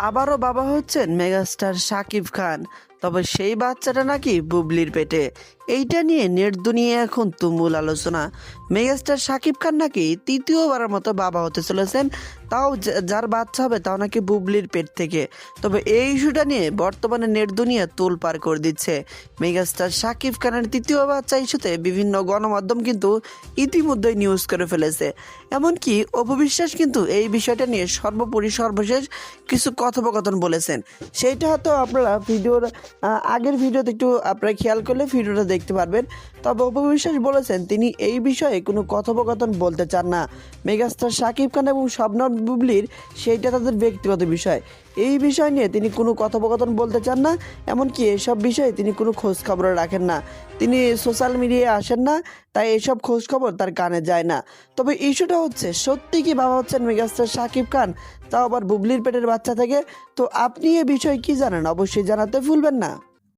আবারও বাবা হচ্ছেন মেগাস্টার শাকিব খান। তবে সেই বাচ্চাটা নাকি বুবলির পেটে। এইটা নিয়ে নেট দুনিয়া এখন তুমুল আলোচনা। মেগাস্টার শাকিব খান নাকি তৃতীয়বারের মতো বাবা হতে চলেছেন, তাও যার বাচ্চা হবে তাও নাকি বুবলির পেট থেকে। তবে এই ইস্যুটা নিয়ে বর্তমানে নেট দুনিয়া তুল পার করে দিচ্ছে। মেগাস্টার শাকিব খানের তৃতীয় বাচ্চা ইস্যুতে বিভিন্ন গণমাধ্যম কিন্তু ইতিমধ্যেই নিউজ করে ফেলেছে। এমনকি অপবিশ্বাস কিন্তু এই বিষয়টা নিয়ে সর্বোপরি সর্বশেষ কিছু কথোপকথন বলেছেন। সেইটা হয়তো আপনারা ভিডিওর আগের ভিডিওতে একটু আপনারা খেয়াল করলে ভিডিওটা দেখতে পারবেন। তবে অপবিশ্বাস বলেছেন, তিনি এই বিষয়ে কোনো কথোপকথন বলতে চান না। মেগাস্টার শাকিব খান এবং শবনম বুবলির সেইটা তাদের ব্যক্তিগত বিষয়। এই বিষয় নিয়ে তিনি কোনো কথোপকথন বলতে চান না, এমনকি এসব বিষয়ে তিনি কোনো খোঁজ খবর রাখেন না। তিনি সোশ্যাল মিডিয়ায় আসেন না, তাই এসব খোঁজ খবর তার কানে যায় না। তবে ইস্যুটা হচ্ছে, সত্যি কি বাবা হচ্ছেন মেগাস্টার শাকিব খান? তাও আবার বুবলির পেটের বাচ্চা থেকে? তো আপনি এ বিষয়ে কি জানেন? অবশ্যই জানাতে ভুলবেন না।